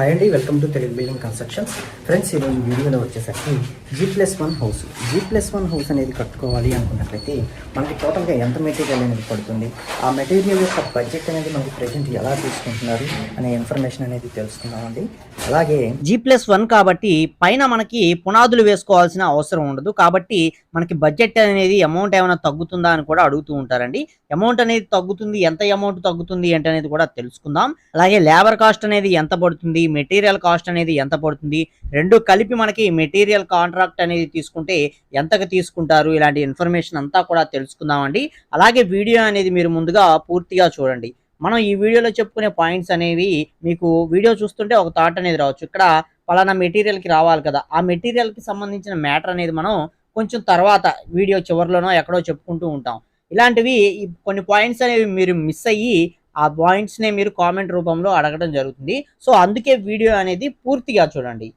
Hi అండి welcome to Telugu building constructions friends ఈరోజు వీడియోలో వచ్చేసరికి G plus one house G plus one house అనేది కట్టుకోవాలి అనుకున్నట్లయితే మనకి టోటల్గా ఎంత మెటీరియల్ అనేది పడుతుంది? ఆ మెటీరియల్ యొక్క బడ్జెట్ అనేది మనకి ప్రజెంట్ ఎలా తీసుకుంటున్నారు అనే ఇన్ఫర్మేషన్ అనేది తెలుసుకుందామండి. అలాగే జీ ప్లస్ వన్ కాబట్టి పైన మనకి పునాదులు వేసుకోవాల్సిన అవసరం ఉండదు. కాబట్టి మనకి బడ్జెట్ అనేది అమౌంట్ ఏమైనా తగ్గుతుందా అని కూడా అడుగుతూ ఉంటారండి. అమౌంట్ అనేది తగ్గుతుంది ఎంత అమౌంట్ తగ్గుతుంది ఏంటనేది కూడా తెలుసుకుందాం. అలాగే లేబర్ కాస్ట్ అనేది ఎంత పడుతుంది మెటీరియల్ కాస్ట్ అనేది ఎంత పడుతుంది? రెండు కలిపి మనకి మెటీరియల్ కాంట్రాక్ట్ అనేది తీసుకుంటే ఎంతకు తీసుకుంటారు? ఇలాంటి ఇన్ఫర్మేషన్ అంతా కూడా తెలుసుకుందామండి. అలాగే వీడియో అనేది మీరు ముందుగా పూర్తిగా చూడండి. మనం ఈ వీడియోలో చెప్పుకునే పాయింట్స్ అనేవి మీకు వీడియో చూస్తుంటే ఒక థాట్ అనేది రావచ్చు. ఇక్కడ పలానా మెటీరియల్కి రావాలి కదా. ఆ మెటీరియల్కి సంబంధించిన మ్యాటర్ అనేది మనం కొంచెం తర్వాత వీడియో చివరిలోనో ఎక్కడో చెప్పుకుంటూ ఉంటాం. ఇలాంటివి కొన్ని పాయింట్స్ అనేవి మీరు మిస్ అయ్యి ఆ పాయింట్స్నే మీరు కామెంట్ రూపంలో అడగడం జరుగుతుంది. సో అందుకే వీడియో అనేది పూర్తిగా చూడండి.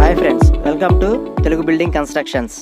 Hi friends welcome to Telugu building constructions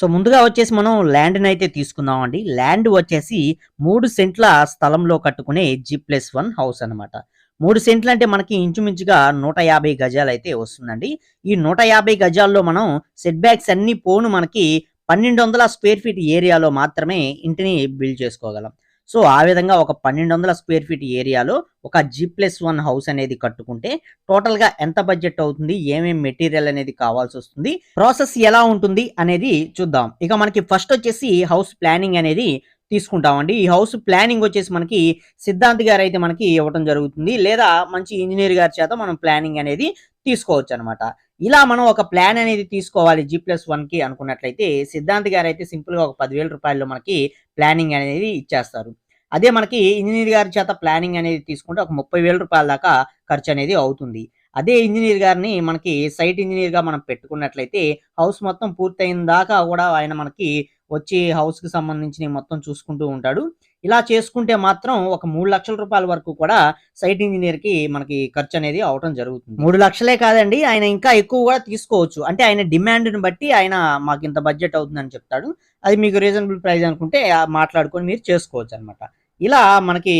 so ముందుగా వచ్చేసి మనం ల్యాండ్ని అయితే తీసుకుందాం అండి ల్యాండ్ వచ్చేసి మూడు సెంట్ల స్థలంలో కట్టుకునే జీ ప్లస్ వన్ హౌస్ అన్నమాట. మూడు సెంట్లు అంటే మనకి ఇంచుమించుగా నూట యాభై గజాలు అయితే వస్తుందండి. ఈ నూట యాభై గజాల్లో మనం సెట్ బ్యాక్స్ అన్ని పోను మనకి పన్నెండు వందల స్క్వేర్ ఫీట్ ఏరియాలో మాత్రమే ఇంటిని బిల్డ్ చేసుకోగలం. సో ఆ విధంగా ఒక పన్నెండు వందల స్క్వేర్ ఫీట్ ఏరియాలో ఒక జీ ప్లస్ వన్ హౌస్ అనేది కట్టుకుంటే టోటల్గా ఎంత బడ్జెట్ అవుతుంది? ఏమేమి మెటీరియల్ అనేది కావాల్సి వస్తుంది? ప్రాసెస్ ఎలా ఉంటుంది అనేది చూద్దాం. ఇక మనకి ఫస్ట్ వచ్చేసి హౌస్ ప్లానింగ్ అనేది తీసుకుంటామండి. ఈ హౌస్ ప్లానింగ్ వచ్చేసి మనకి సిద్ధాంత్ గారు అయితే మనకి ఇవ్వటం జరుగుతుంది. లేదా మంచి ఇంజనీర్ గారి చేత మనం ప్లానింగ్ అనేది తీసుకోవచ్చు అనమాట ఇలా మనం ఒక ప్లాన్ అనేది తీసుకోవాలి జీ ప్లస్ వన్కి అనుకున్నట్లయితే సిద్ధాంత్ గారు అయితే సింపుల్గా ఒక పదివేల రూపాయల్లో మనకి ప్లానింగ్ అనేది ఇచ్చేస్తారు. అదే మనకి ఇంజనీర్ గారి చేత ప్లానింగ్ అనేది తీసుకుంటే ఒక ముప్పై వేల రూపాయల దాకా ఖర్చు అనేది అవుతుంది. అదే ఇంజనీర్ గారిని మనకి సైట్ ఇంజనీర్గా మనం పెట్టుకున్నట్లయితే హౌస్ మొత్తం పూర్తయిన దాకా కూడా ఆయన మనకి వచ్చి హౌస్కి సంబంధించిన మొత్తం చూసుకుంటూ ఉంటాడు. ఇలా చేసుకుంటే మాత్రం ఒక మూడు లక్షల రూపాయల వరకు కూడా సైట్ ఇంజనీర్కి మనకి ఖర్చు అనేది అవటం జరుగుతుంది. మూడు లక్షలే కాదండి ఆయన ఇంకా ఎక్కువ కూడా తీసుకోవచ్చు. అంటే ఆయన డిమాండ్ని బట్టి ఆయన మాకు ఇంత బడ్జెట్ అవుతుందని చెప్తాడు. అది మీకు రీజనబుల్ ప్రైస్ అనుకుంటే మాట్లాడుకొని మీరు చేసుకోవచ్చు అనమాట ఇలా మనకి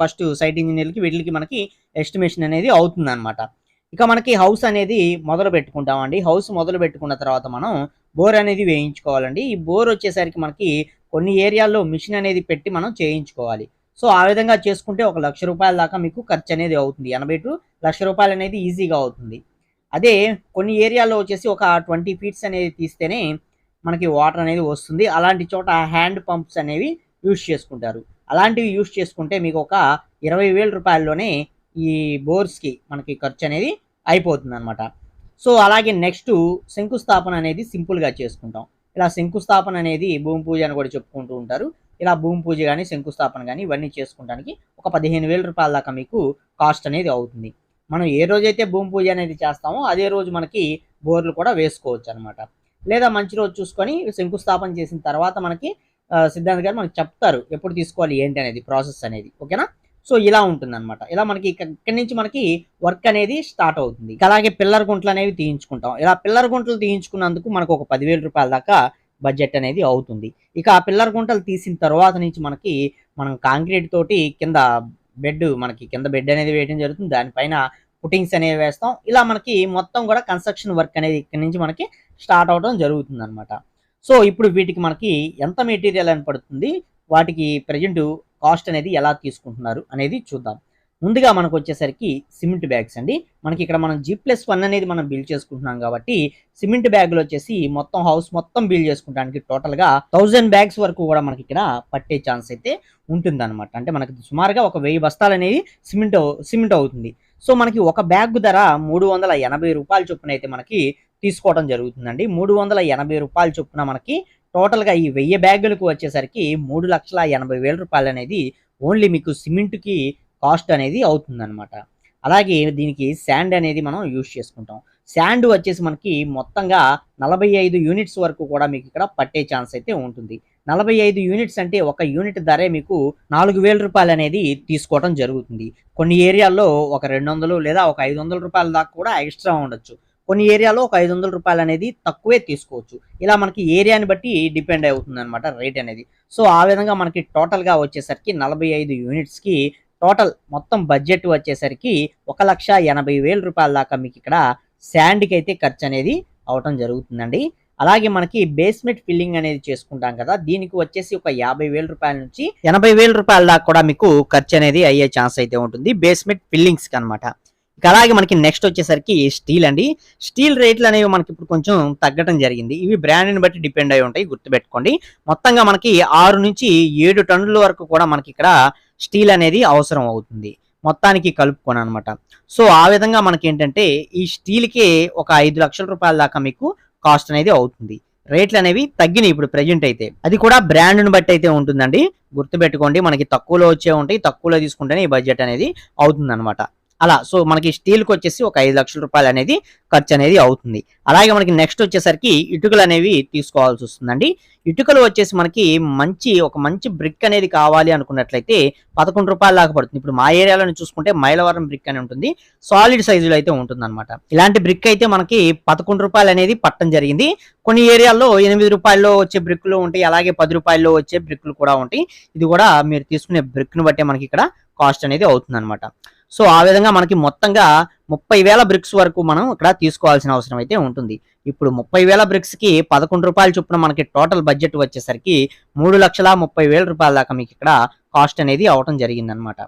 ఫస్ట్ సైట్ ఇంజనీర్కి వీటికి మనకి ఎస్టిమేషన్ అనేది అవుతుంది అనమాట ఇక మనకి హౌస్ అనేది మొదలు పెట్టుకుంటామండి. హౌస్ మొదలు పెట్టుకున్న తర్వాత మనం బోర్ అనేది వేయించుకోవాలండి. ఈ బోర్ వచ్చేసరికి మనకి కొన్ని ఏరియాల్లో మిషన్ అనేది పెట్టి మనం చేయించుకోవాలి. సో ఆ విధంగా చేసుకుంటే ఒక లక్ష రూపాయల దాకా మీకు ఖర్చు అనేది అవుతుంది. ఎనభై టు లక్ష రూపాయలు అనేది ఈజీగా అవుతుంది. అదే కొన్ని ఏరియాలో వచ్చేసి ఒక ట్వంటీ ఫీట్స్ అనేది తీస్తేనే మనకి వాటర్ అనేది వస్తుంది. అలాంటి చోట హ్యాండ్ పంప్స్ అనేవి యూజ్ చేసుకుంటారు. అలాంటివి యూజ్ చేసుకుంటే మీకు ఒక ఇరవై వేల రూపాయల్లోనే ఈ బోర్స్కి మనకి ఖర్చు అనేది అయిపోతుంది అనమాట సో అలాగే నెక్స్ట్ శంకుస్థాపన అనేది సింపుల్గా చేసుకుంటాం. ఇలా శంకుస్థాపన అనేది భూమి పూజ అని కూడా చెప్పుకుంటూ ఉంటారు. ఇలా భూమి పూజ కానీ శంకుస్థాపన కానీ ఇవన్నీ చేసుకోవడానికి ఒక పదిహేను వేల రూపాయల దాకా మీకు కాస్ట్ అనేది అవుతుంది. మనం ఏ రోజైతే భూమి పూజ అనేది చేస్తామో అదే రోజు మనకి బోర్లు కూడా వేసుకోవచ్చు అనమాట లేదా మంచి రోజు చూసుకొని శంకుస్థాపన చేసిన తర్వాత మనకి సిద్ధాంత్ గారు మనకు చెప్తారు ఎప్పుడు తీసుకోవాలి ఏంటి అనేది ప్రాసెస్ అనేది. ఓకేనా? సో ఇలా ఉంటుంది అనమాట ఇలా మనకి ఇక్కడి నుంచి మనకి వర్క్ అనేది స్టార్ట్ అవుతుంది. అలాగే పిల్లర్ గుంటలు అనేవి తీయించుకుంటాం. ఇలా పిల్లర్ గుంటలు తీయించుకున్నందుకు మనకు ఒక పదివేల రూపాయల దాకా బడ్జెట్ అనేది అవుతుంది. ఇక ఆ పిల్లర్ గుంటలు తీసిన తర్వాత నుంచి మనకి మనం కాంక్రీట్ తోటి కింద బెడ్ మనకి కింద బెడ్ అనేది వేయడం జరుగుతుంది. దానిపైన పుటింగ్స్ అనేవి వేస్తాం. ఇలా మనకి మొత్తం కూడా కన్స్ట్రక్షన్ వర్క్ అనేది ఇక్కడ నుంచి మనకి స్టార్ట్ అవడం జరుగుతుంది అనమాట సో ఇప్పుడు వీటికి మనకి ఎంత మెటీరియల్ అని పడుతుంది? వాటికి ప్రజెంట్ కాస్ట్ అనేది ఎలా తీసుకుంటున్నారు అనేది చూద్దాం. ముందుగా మనకు వచ్చేసరికి సిమెంట్ బ్యాగ్స్ అండి. మనకి ఇక్కడ మనం జీ ప్లస్ వన్ అనేది మనం బిల్ చేసుకుంటున్నాం కాబట్టి సిమెంట్ బ్యాగ్లు వచ్చేసి మొత్తం హౌస్ మొత్తం బిల్ చేసుకుంటానికి టోటల్గా థౌజండ్ బ్యాగ్స్ వరకు కూడా మనకి ఇక్కడ పట్టే ఛాన్స్ అయితే ఉంటుంది అంటే మనకి సుమారుగా ఒక వెయ్యి బస్తాలు అనేది సిమెంట్ సిమెంట్ అవుతుంది. సో మనకి ఒక బ్యాగ్ ధర మూడు వందల ఎనభై రూపాయల చొప్పున అయితే మనకి తీసుకోవడం జరుగుతుందండి. మూడు వందల ఎనభై రూపాయల చొప్పున మనకి టోటల్గా ఈ వెయ్యి బ్యాగులకు వచ్చేసరికి మూడు లక్షల ఎనభై వేల రూపాయలు అనేది ఓన్లీ మీకు సిమెంట్కి కాస్ట్ అనేది అవుతుందన్నమాట. అలాగే దీనికి శాండ్ అనేది మనం యూజ్ చేసుకుంటాం. శాండ్ వచ్చేసి మనకి మొత్తంగా నలభై ఐదు యూనిట్స్ వరకు కూడా మీకు ఇక్కడ పట్టే ఛాన్స్ అయితే ఉంటుంది. నలభై ఐదు యూనిట్స్ అంటే ఒక యూనిట్ ధరే మీకు నాలుగు వేల రూపాయలు అనేది తీసుకోవడం జరుగుతుంది. కొన్ని ఏరియాల్లో ఒక రెండు వందలు లేదా ఒక ఐదు వందల రూపాయల దాకా కూడా ఎక్స్ట్రా ఉండొచ్చు. కొన్ని ఏరియాలో ఒక ఐదు వందల రూపాయలు అనేది తక్కువే తీసుకోవచ్చు. ఇలా మనకి ఏరియాని బట్టి డిపెండ్ అవుతుంది అనమాట రేట్ అనేది. సో ఆ విధంగా మనకి టోటల్గా వచ్చేసరికి నలభై ఐదు యూనిట్స్కి టోటల్ మొత్తం బడ్జెట్ వచ్చేసరికి ఒక లక్ష ఎనభై వేల రూపాయల దాకా మీకు ఇక్కడ శాండ్కి అయితే ఖర్చు అనేది అవటం జరుగుతుందండి. అలాగే మనకి బేస్మెంట్ ఫిల్లింగ్ అనేది చేసుకుంటాం కదా దీనికి వచ్చేసి ఒక యాభై వేల రూపాయల నుంచి ఎనభై వేల రూపాయల దాకా కూడా మీకు ఖర్చు అనేది అయ్యే ఛాన్స్ అయితే ఉంటుంది. బేస్మెంట్ ఫిల్లింగ్స్కి అనమాట అలాగే మనకి నెక్స్ట్ వచ్చేసరికి స్టీల్ అండి. స్టీల్ రేట్లు అనేవి మనకి ఇప్పుడు కొంచెం తగ్గడం జరిగింది. ఇవి బ్రాండ్ని బట్టి డిపెండ్ అయి ఉంటాయి గుర్తుపెట్టుకోండి. మొత్తంగా మనకి ఆరు నుంచి ఏడు టన్నుల వరకు కూడా మనకి ఇక్కడ స్టీల్ అనేది అవసరం అవుతుంది. మొత్తానికి కలుపుకొని అనమాట సో ఆ విధంగా మనకి ఏంటంటే ఈ స్టీల్కి ఒక ఐదు లక్షల రూపాయల దాకా మీకు కాస్ట్ అనేది అవుతుంది. రేట్లు అనేవి తగ్గినాయి ఇప్పుడు ప్రెజెంట్ అయితే. అది కూడా బ్రాండ్ని బట్టి అయితే ఉంటుందండి. గుర్తుపెట్టుకోండి మనకి తక్కువలో వచ్చే ఉంటాయి తక్కువలో తీసుకుంటేనే ఈ బడ్జెట్ అనేది అవుతుంది అనమాట అలా సో మనకి స్టీల్కి వచ్చేసి ఒక ఐదు లక్షల రూపాయలు అనేది ఖర్చు అనేది అవుతుంది. అలాగే మనకి నెక్స్ట్ వచ్చేసరికి ఇటుకలు అనేవి తీసుకోవాల్సి వస్తుందండి. ఇటుకలు వచ్చేసి మనకి మంచి ఒక మంచి బ్రిక్ అనేది కావాలి అనుకున్నట్లయితే పదకొండు రూపాయల దాకా పడుతుంది. ఇప్పుడు మా ఏరియాలో చూసుకుంటే మైలవరం బ్రిక్ అని ఉంటుంది. సాలిడ్ సైజులో అయితే ఉంటుంది అనమాట ఇలాంటి బ్రిక్ అయితే మనకి పదకొండు రూపాయలు అనేది పట్టడం జరిగింది. కొన్ని ఏరియాల్లో ఎనిమిది రూపాయల్లో వచ్చే బ్రిక్లు ఉంటాయి. అలాగే పది రూపాయల్లో వచ్చే బ్రిక్లు కూడా ఉంటాయి. ఇది కూడా మీరు తీసుకునే బ్రిక్ను బట్టే మనకి ఇక్కడ కాస్ట్ అనేది అవుతుంది అనమాట సో ఆ విధంగా మనకి మొత్తంగా ముప్పై వేల బ్రిక్స్ వరకు మనం ఇక్కడ తీసుకోవాల్సిన అవసరం అయితే ఉంటుంది. ఇప్పుడు ముప్పై వేల బ్రిక్స్కి పదకొండు రూపాయల చొప్పున మనకి టోటల్ బడ్జెట్ వచ్చేసరికి మూడు లక్షల ముప్పై వేల రూపాయల దాకా మీకు ఇక్కడ కాస్ట్ అనేది అవటం జరిగింది అనమాట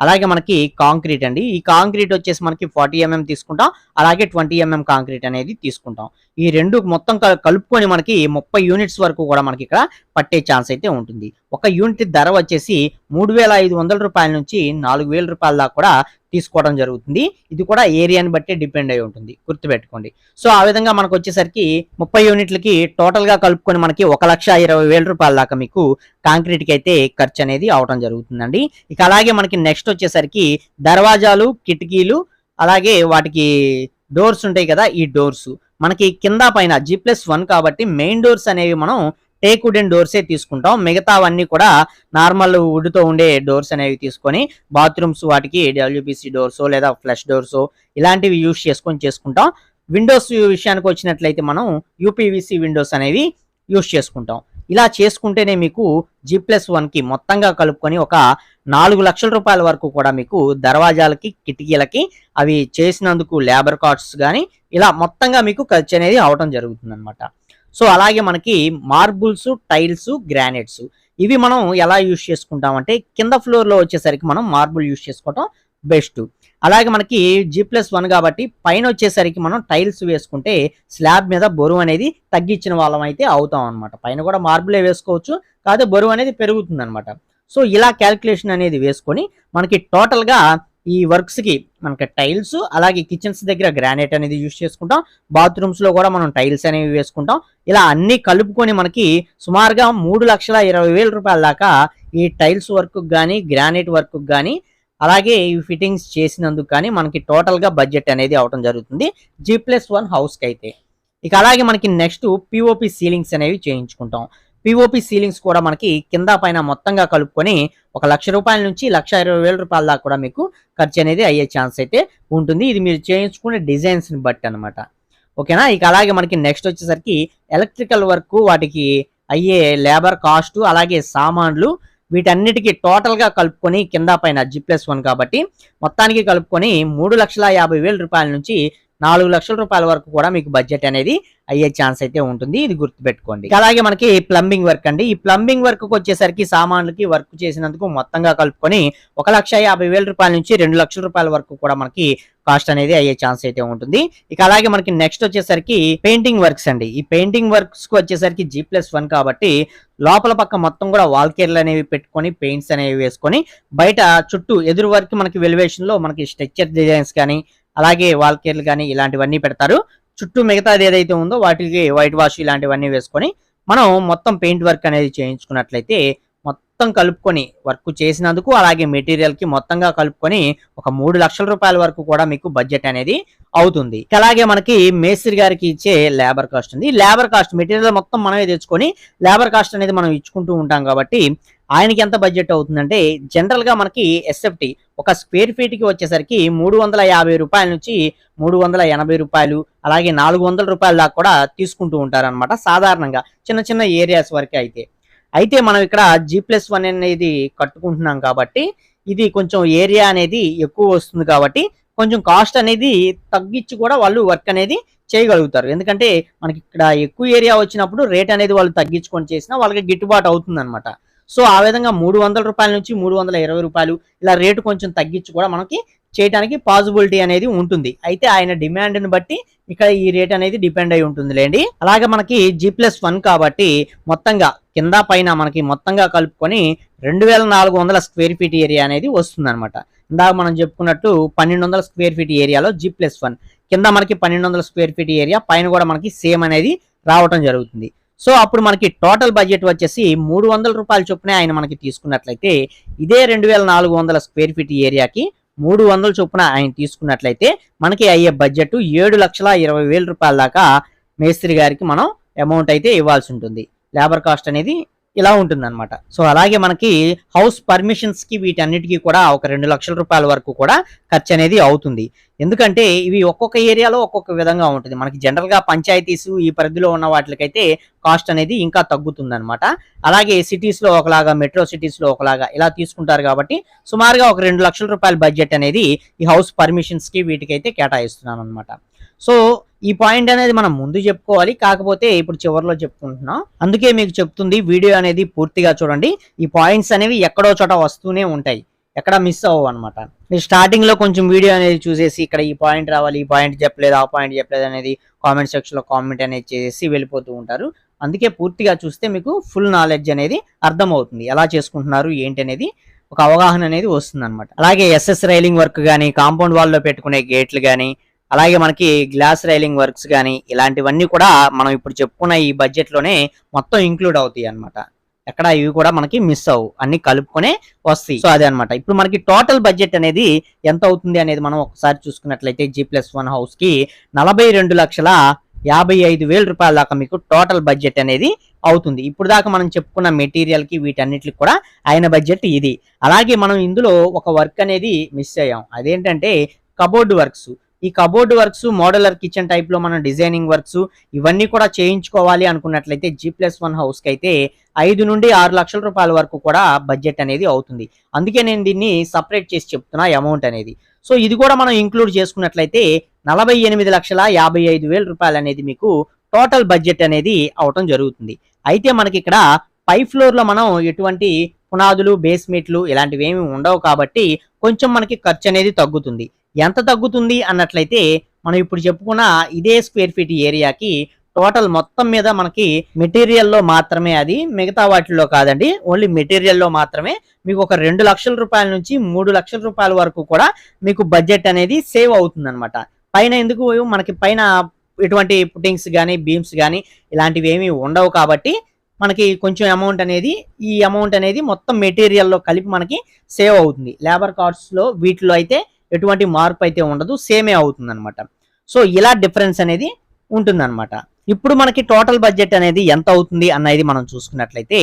అలాగే మనకి కాంక్రీట్ అండి. ఈ కాంక్రీట్ వచ్చేసి మనకి ఫార్టీ ఎంఎం తీసుకుంటాం. అలాగే ట్వంటీ ఎంఎం కాంక్రీట్ అనేది తీసుకుంటాం. ఈ రెండు మొత్తం కలుపుకొని మనకి ముప్పై యూనిట్స్ వరకు కూడా మనకి ఇక్కడ పట్టే ఛాన్స్ అయితే ఉంటుంది. ఒక యూనిట్ ధర వచ్చేసి మూడు వేల ఐదు వందల రూపాయల నుంచి నాలుగు వేల రూపాయల దాకా కూడా తీసుకోవడం జరుగుతుంది. ఇది కూడా ఏరియాని బట్టి డిపెండ్ అయి ఉంటుంది. గుర్తుపెట్టుకోండి. సో ఆ విధంగా మనకు వచ్చేసరికి ముప్పై యూనిట్లకి టోటల్గా కలుపుకొని మనకి ఒక లక్ష ఇరవై వేల రూపాయల దాకా మీకు కాంక్రీట్కి అయితే ఖర్చు అనేది అవడం జరుగుతుందండి. ఇక అలాగే మనకి నెక్స్ట్ వచ్చేసరికి దర్వాజాలు కిటికీలు అలాగే వాటికి డోర్స్ ఉంటాయి కదా ఈ డోర్స్ మనకి కింద పైన జీ ప్లస్ వన్ కాబట్టి మెయిన్ డోర్స్ అనేవి మనం టేక్ వుడెన్ డోర్సే తీసుకుంటాం. మిగతావన్నీ కూడా నార్మల్ వుడ్తో ఉండే డోర్స్ అనేవి తీసుకొని బాత్రూమ్స్ వాటికి డబ్ల్యూపీసీ డోర్స్ లేదా ఫ్లష్ డోర్స్ ఇలాంటివి యూస్ చేసుకొని చేసుకుంటాం. విండోస్ విషయానికి వచ్చినట్లయితే మనం యూపీవీసీ విండోస్ అనేవి యూస్ చేసుకుంటాం. ఇలా చేసుకుంటేనే మీకు జీ ప్లస్ వన్కి మొత్తంగా కలుపుకొని ఒక నాలుగు లక్షల రూపాయల వరకు కూడా మీకు దర్వాజాలకి కిటికీలకి అవి చేసినందుకు లేబర్ కాస్ట్స్ కానీ ఇలా మొత్తంగా మీకు ఖర్చు అనేది అవటం జరుగుతుంది సో అలాగే మనకి మార్బుల్స్ టైల్స్ గ్రానైట్స్ ఇవి మనం ఎలా యూస్ చేసుకుంటామంటే కింద ఫ్లోర్లో వచ్చేసరికి మనం మార్బుల్ యూస్ చేసుకోవటం బెస్ట్. అలాగే మనకి జీ ప్లస్ వన్ కాబట్టి పైన వచ్చేసరికి మనం టైల్స్ వేసుకుంటే స్లాబ్ మీద బరువు అనేది తగ్గించిన వాళ్ళం అయితే అవుతాం అనమాట పైన కూడా మార్బులే వేసుకోవచ్చు కాకపోతే బరువు అనేది పెరుగుతుంది అనమాట సో ఇలా క్యాల్కులేషన్ అనేది వేసుకొని మనకి టోటల్గా ఈ వర్క్స్కి మనకి టైల్స్ అలాగే కిచెన్స్ దగ్గర గ్రానైట్ అనేది యూజ్ చేసుకుంటాం. బాత్రూమ్స్లో కూడా మనం టైల్స్ అనేవి వేసుకుంటాం. ఇలా అన్నీ కలుపుకొని మనకి సుమారుగా మూడు లక్షల ఇరవై వేల రూపాయల దాకా ఈ టైల్స్ వర్క్ కానీ గ్రానైట్ వర్క్ కానీ అలాగే ఈ ఫిట్టింగ్స్ చేసినందుకు కానీ మనకి టోటల్గా బడ్జెట్ అనేది అవడం జరుగుతుంది. జీ ప్లస్ వన్ హౌస్కి అయితే. ఇక అలాగే మనకి నెక్స్ట్ పిఓపి సీలింగ్స్ అనేవి చేయించుకుంటాం. పిఓపి సీలింగ్స్ కూడా మనకి కింద పైన మొత్తంగా కలుపుకొని ఒక లక్ష రూపాయల నుంచి లక్ష ఇరవై వేల రూపాయల దాకా కూడా మీకు ఖర్చు అనేది అయ్యే ఛాన్స్ అయితే ఉంటుంది. ఇది మీరు చేయించుకునే డిజైన్స్ని బట్టి అనమాట ఓకేనా? ఇక అలాగే మనకి నెక్స్ట్ వచ్చేసరికి ఎలక్ట్రికల్ వర్క్ వాటికి అయ్యే లేబర్ కాస్ట్ అలాగే సామాన్లు వీటన్నిటికీ టోటల్గా కలుపుకొని కింద పైన జి ప్లస్ వన్ కాబట్టి మొత్తానికి కలుపుకొని మూడు లక్షల యాభై వేల రూపాయల నుంచి నాలుగు లక్షల రూపాయల వరకు కూడా మీకు బడ్జెట్ అనేది అయ్యే ఛాన్స్ అయితే ఉంటుంది. ఇది గుర్తుపెట్టుకోండి. అలాగే మనకి ప్లంబింగ్ వర్క్ అండి. ఈ ప్లంబింగ్ వర్క్ వచ్చేసరికి సామాన్లకి వర్క్ చేసినందుకు మొత్తంగా కలుపుకొని ఒక లక్ష యాభై వేల రూపాయల నుంచి రెండు లక్షల రూపాయల వరకు కూడా మనకి కాస్ట్ అనేది అయ్యే ఛాన్స్ అయితే ఉంటుంది. ఇక అలాగే మనకి నెక్స్ట్ వచ్చేసరికి పెయింటింగ్ వర్క్స్ అండి. ఈ పెయింటింగ్ వర్క్స్కు వచ్చేసరికి జీ ప్లస్ వన్ కాబట్టి లోపల పక్క మొత్తం కూడా వాల్ కేర్లు అనేవి పెట్టుకొని పెయింట్స్ అనేవి వేసుకొని బయట చుట్టూ ఎదురు వరకు మనకి వెలివేషన్లో మనకి స్ట్రక్చర్ డిజైన్స్ కానీ అలాగే వాల్ కేర్లు కానీ ఇలాంటివన్నీ పెడతారు. చుట్టూ మిగతాది ఏదైతే ఉందో వాటికి వైట్ వాష్ ఇలాంటివన్నీ వేసుకొని మనం మొత్తం పెయింట్ వర్క్ అనేది చేయించుకున్నట్లయితే మొత్తం కలుపుకొని వర్క్ చేసినందుకు అలాగే మెటీరియల్కి మొత్తంగా కలుపుకొని ఒక మూడు లక్షల రూపాయల వరకు కూడా మీకు బడ్జెట్ అనేది అవుతుంది. అలాగే మనకి మేస్త్రి గారికి ఇచ్చే లేబర్ కాస్ట్ ఉంది. లేబర్ కాస్ట్ మెటీరియల్ మొత్తం మనమే తెచ్చుకొని లేబర్ కాస్ట్ అనేది మనం ఇచ్చుకుంటూ ఉంటాం కాబట్టి ఆయనకి ఎంత బడ్జెట్ అవుతుందంటే జనరల్గా మనకి ఎస్ఎఫ్టీ ఒక స్క్వేర్ ఫీట్కి వచ్చేసరికి మూడు వందల యాభై రూపాయల నుంచి మూడు వందల ఎనభై రూపాయలు అలాగే నాలుగు వందల రూపాయల దాకా కూడా తీసుకుంటూ ఉంటారనమాట సాధారణంగా చిన్న చిన్న ఏరియాస్ వరకే అయితే. అయితే మనం ఇక్కడ జీ ప్లస్ వన్ అనేది కట్టుకుంటున్నాం కాబట్టి ఇది కొంచెం ఏరియా అనేది ఎక్కువ వస్తుంది కాబట్టి కొంచెం కాస్ట్ అనేది తగ్గించి కూడా వాళ్ళు వర్క్ అనేది చేయగలుగుతారు. ఎందుకంటే మనకి ఇక్కడ ఎక్కువ ఏరియా వచ్చినప్పుడు రేట్ అనేది వాళ్ళు తగ్గించుకొని చేసినా వాళ్ళకి గిట్టుబాటు అవుతుంది అనమాట సో ఆ విధంగా మూడు వందల రూపాయల నుంచి మూడు వందల ఇరవై రూపాయలు ఇలా రేటు కొంచెం తగ్గించి కూడా మనకి చేయడానికి పాసిబిలిటీ అనేది ఉంటుంది. అయితే ఆయన డిమాండ్ని బట్టి ఇక్కడ ఈ రేట్ అనేది డిపెండ్ అయి ఉంటుంది లేండి అలాగే మనకి జీ ప్లస్ వన్ కాబట్టి మొత్తంగా కింద పైన మనకి మొత్తంగా కలుపుకొని రెండు వేల నాలుగు వందల స్క్వేర్ ఫీట్ ఏరియా అనేది వస్తుంది అనమాట ఇందాక మనం చెప్పుకున్నట్టు పన్నెండు వందల స్క్వేర్ ఫీట్ ఏరియాలో జీ ప్లస్ వన్ కింద మనకి పన్నెండు వందల స్క్వేర్ ఫీట్ ఏరియా పైన కూడా మనకి సేమ్ అనేది రావటం జరుగుతుంది. సో అప్పుడు మనకి టోటల్ బడ్జెట్ వచ్చేసి మూడు వందల రూపాయల చొప్పున ఆయన మనకి తీసుకున్నట్లయితే ఇదే రెండు వేల నాలుగు వందల స్క్వేర్ ఫీట్ ఏరియాకి మూడు వందల చొప్పున ఆయన తీసుకున్నట్లయితే మనకి అయ్యే బడ్జెట్ ఏడు లక్షల ఇరవై వేల రూపాయల దాకా మేస్త్రి గారికి మనం అమౌంట్ అయితే ఇవ్వాల్సి ఉంటుంది. లేబర్ కాస్ట్ అనేది ఇలా ఉంటుంది అనమాట సో అలాగే మనకి హౌస్ పర్మిషన్స్కి వీటన్నిటికీ కూడా ఒక రెండు లక్షల రూపాయల వరకు కూడా ఖర్చు అనేది అవుతుంది. ఎందుకంటే ఇవి ఒక్కొక్క ఏరియాలో ఒక్కొక్క విధంగా ఉంటుంది. మనకి జనరల్గా పంచాయతీస్ ఈ పరిధిలో ఉన్న వాటికైతే కాస్ట్ అనేది ఇంకా తగ్గుతుందనమాట అలాగే సిటీస్లో ఒకలాగా మెట్రో సిటీస్లో ఒకలాగా ఇలా తీసుకుంటారు కాబట్టి సుమారుగా ఒక రెండు లక్షల రూపాయల బడ్జెట్ అనేది ఈ హౌస్ పర్మిషన్స్కి వీటికైతే కేటాయిస్తున్నాను అనమాట సో ఈ పాయింట్ అనేది మనం ముందు చెప్పుకోవాలి. కాకపోతే ఇప్పుడు చివరిలో చెప్పుకుంటున్నాం. అందుకే మీకు చెప్తుంది వీడియో అనేది పూర్తిగా చూడండి. ఈ పాయింట్స్ అనేవి ఎక్కడో చోట వస్తూనే ఉంటాయి. ఎక్కడ మిస్ అవ్వవు అనమాట మీరు స్టార్టింగ్లో కొంచెం వీడియో అనేది చూసేసి ఇక్కడ ఈ పాయింట్ రావాలి ఈ పాయింట్ చెప్పలేదు ఆ పాయింట్ చెప్పలేదు అనేది కామెంట్ సెక్షన్లో కామెంట్ అనేది చేసి వెళ్ళిపోతూ ఉంటారు. అందుకే పూర్తిగా చూస్తే మీకు ఫుల్ నాలెడ్జ్ అనేది అర్థమవుతుంది. ఎలా చేసుకుంటున్నారు ఏంటి అనేది ఒక అవగాహన అనేది వస్తుంది అనమాట అలాగే ఎస్ఎస్ రైలింగ్ వర్క్ కానీ కాంపౌండ్ వాల్లో పెట్టుకునే గేట్లు కానీ అలాగే మనకి గ్లాస్ రైలింగ్ వర్క్స్ కానీ ఇలాంటివన్నీ కూడా మనం ఇప్పుడు చెప్పుకున్న ఈ బడ్జెట్లోనే మొత్తం ఇంక్లూడ్ అవుతాయి అన్నమాట. ఎక్కడ ఇవి కూడా మనకి మిస్ అవు అన్ని కలుపుకొనే వస్తాయి. సో అదే అనమాట ఇప్పుడు మనకి టోటల్ బడ్జెట్ అనేది ఎంత అవుతుంది అనేది మనం ఒకసారి చూసుకున్నట్లయితే జీ ప్లస్ వన్ హౌస్కి నలభై రెండు లక్షల యాభై ఐదు వేల రూపాయల దాకా మీకు టోటల్ బడ్జెట్ అనేది అవుతుంది. ఇప్పుడు దాకా మనం చెప్పుకున్న మెటీరియల్కి వీటన్నిటికి కూడా ఆయన బడ్జెట్ ఇది. అలాగే మనం ఇందులో ఒక వర్క్ అనేది మిస్ అయ్యాం. అదేంటంటే కబోర్డ్ వర్క్స్ ఈ కబోర్డ్ వర్క్స్ మోడలర్ కిచెన్ టైప్లో మనం డిజైనింగ్ వర్క్స్ ఇవన్నీ కూడా చేయించుకోవాలి అనుకున్నట్లయితే జీ ప్లస్ వన్ హౌస్కి అయితే ఐదు నుండి ఆరు లక్షల రూపాయల వరకు కూడా బడ్జెట్ అనేది అవుతుంది. అందుకే నేను దీన్ని సపరేట్ చేసి చెప్తున్నా అమౌంట్ అనేది. సో ఇది కూడా మనం ఇంక్లూడ్ చేసుకున్నట్లయితే నలభై ఎనిమిది లక్షల యాభై ఐదు వేల రూపాయలు అనేది మీకు టోటల్ బడ్జెట్ అనేది అవటం జరుగుతుంది. అయితే మనకి ఇక్కడ పై ఫ్లోర్లో మనం ఎటువంటి పునాదులు బేస్మెంట్లు ఇలాంటివి ఏమి ఉండవు కాబట్టి కొంచెం మనకి ఖర్చు అనేది తగ్గుతుంది. ఎంత తగ్గుతుంది అన్నట్లయితే మనం ఇప్పుడు చెప్పుకున్న ఇదే స్క్వేర్ ఫీట్ ఏరియాకి టోటల్ మొత్తం మీద మనకి మెటీరియల్లో మాత్రమే అది మిగతా వాటిల్లో కాదండి. ఓన్లీ మెటీరియల్లో మాత్రమే. మీకు ఒక రెండు లక్షల రూపాయల నుంచి మూడు లక్షల రూపాయల వరకు కూడా మీకు బడ్జెట్ అనేది సేవ్ అవుతుంది అనమాట పైన ఎందుకు మనకి పైన ఎటువంటి పుట్టింగ్స్ కానీ బీమ్స్ కానీ ఇలాంటివి ఏమీ ఉండవు కాబట్టి మనకి కొంచెం అమౌంట్ అనేది ఈ అమౌంట్ అనేది మొత్తం మెటీరియల్లో కలిపి మనకి సేవ్ అవుతుంది. లేబర్ కార్డ్స్లో వీటిలో అయితే ఎటువంటి మార్పు అయితే ఉండదు సేమే అవుతుంది అనమాట సో ఇలా డిఫరెన్స్ అనేది ఉంటుందన్నమాట. ఇప్పుడు మనకి టోటల్ బడ్జెట్ అనేది ఎంత అవుతుంది అన్నది మనం చూసుకున్నట్లయితే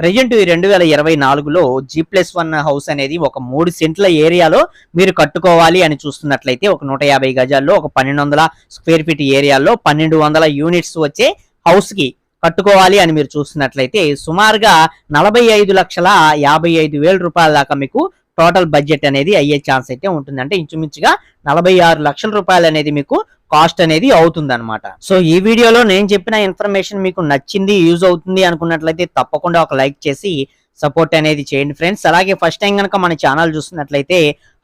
ప్రజెంట్ ఈ రెండు వేల ఇరవై నాలుగులో జీ ప్లస్ వన్ హౌస్ అనేది ఒక మూడు సెంట్ల ఏరియాలో మీరు కట్టుకోవాలి అని చూస్తున్నట్లయితే ఒక నూట యాభై గజాల్లో ఒక పన్నెండు వందల స్క్వేర్ ఫీట్ ఏరియాలో పన్నెండు వందల యూనిట్స్ వచ్చే హౌస్కి కట్టుకోవాలి అని మీరు చూస్తున్నట్లయితే సుమారుగా నలభై ఐదు లక్షల యాభై ఐదు వేల రూపాయల దాకా మీకు టోటల్ బడ్జెట్ అనేది అయ్యే ఛాన్స్ అయితే ఉంటుంది. అంటే ఇంచుమించుగా నలభై ఆరు లక్షల రూపాయలు అనేది మీకు కాస్ట్ అనేది అవుతుంది అనమాట సో ఈ వీడియోలో నేను చెప్పిన ఇన్ఫర్మేషన్ మీకు నచ్చింది యూజ్ అవుతుంది అనుకున్నట్లయితే తప్పకుండా ఒక లైక్ చేసి సపోర్ట్ అనేది చేయండి ఫ్రెండ్స్. అలాగే ఫస్ట్ టైం కనుక మన ఛానల్ చూస్తున్నట్లయితే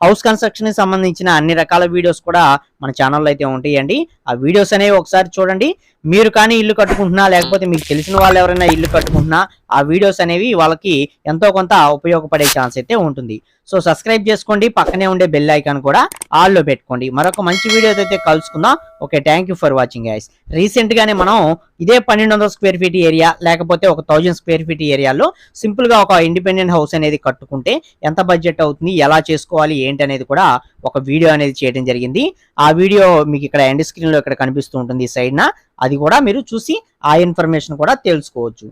హౌస్ కన్స్ట్రక్షన్కి సంబంధించిన అన్ని రకాల వీడియోస్ కూడా మన ఛానల్లో అయితే ఉంటాయండి. ఆ వీడియోస్ అనేవి ఒకసారి చూడండి. మీరు కానీ ఇల్లు కట్టుకుంటున్నా లేకపోతే మీకు తెలిసిన వాళ్ళు ఎవరైనా ఇల్లు కట్టుకుంటున్నా ఆ వీడియోస్ అనేవి వాళ్ళకి ఎంతో కొంత ఉపయోగపడే ఛాన్స్ అయితే ఉంటుంది. సో సబ్స్క్రైబ్ చేసుకోండి. పక్కనే ఉండే బెల్ ఐకాన్ కూడా ఆల్లో పెట్టుకోండి. మరొక మంచి వీడియోతో అయితే కలుసుకుందాం. Okay thank you for watching guys recent గానే మనం ఇదే పన్నెండు స్క్వేర్ ఫీట్ ఏరియా లేకపోతే ఒక థౌజండ్ స్క్వేర్ ఫీట్ ఏరియాలో సింపుల్గా ఒక ఇండిపెండెంట్ హౌస్ అనేది కట్టుకుంటే ఎంత బడ్జెట్ అవుతుంది ఎలా చేసుకోవాలి ఏంటి అనేది కూడా ఒక వీడియో అనేది చేయడం జరిగింది. ఆ వీడియో మీకు ఇక్కడ ఎండ్ స్క్రీన్లో ఇక్కడ కనిపిస్తూ ఉంటుంది సైడ్ న. అది కూడా మీరు చూసి ఆ ఇన్ఫర్మేషన్ కూడా తెలుసుకోవచ్చు.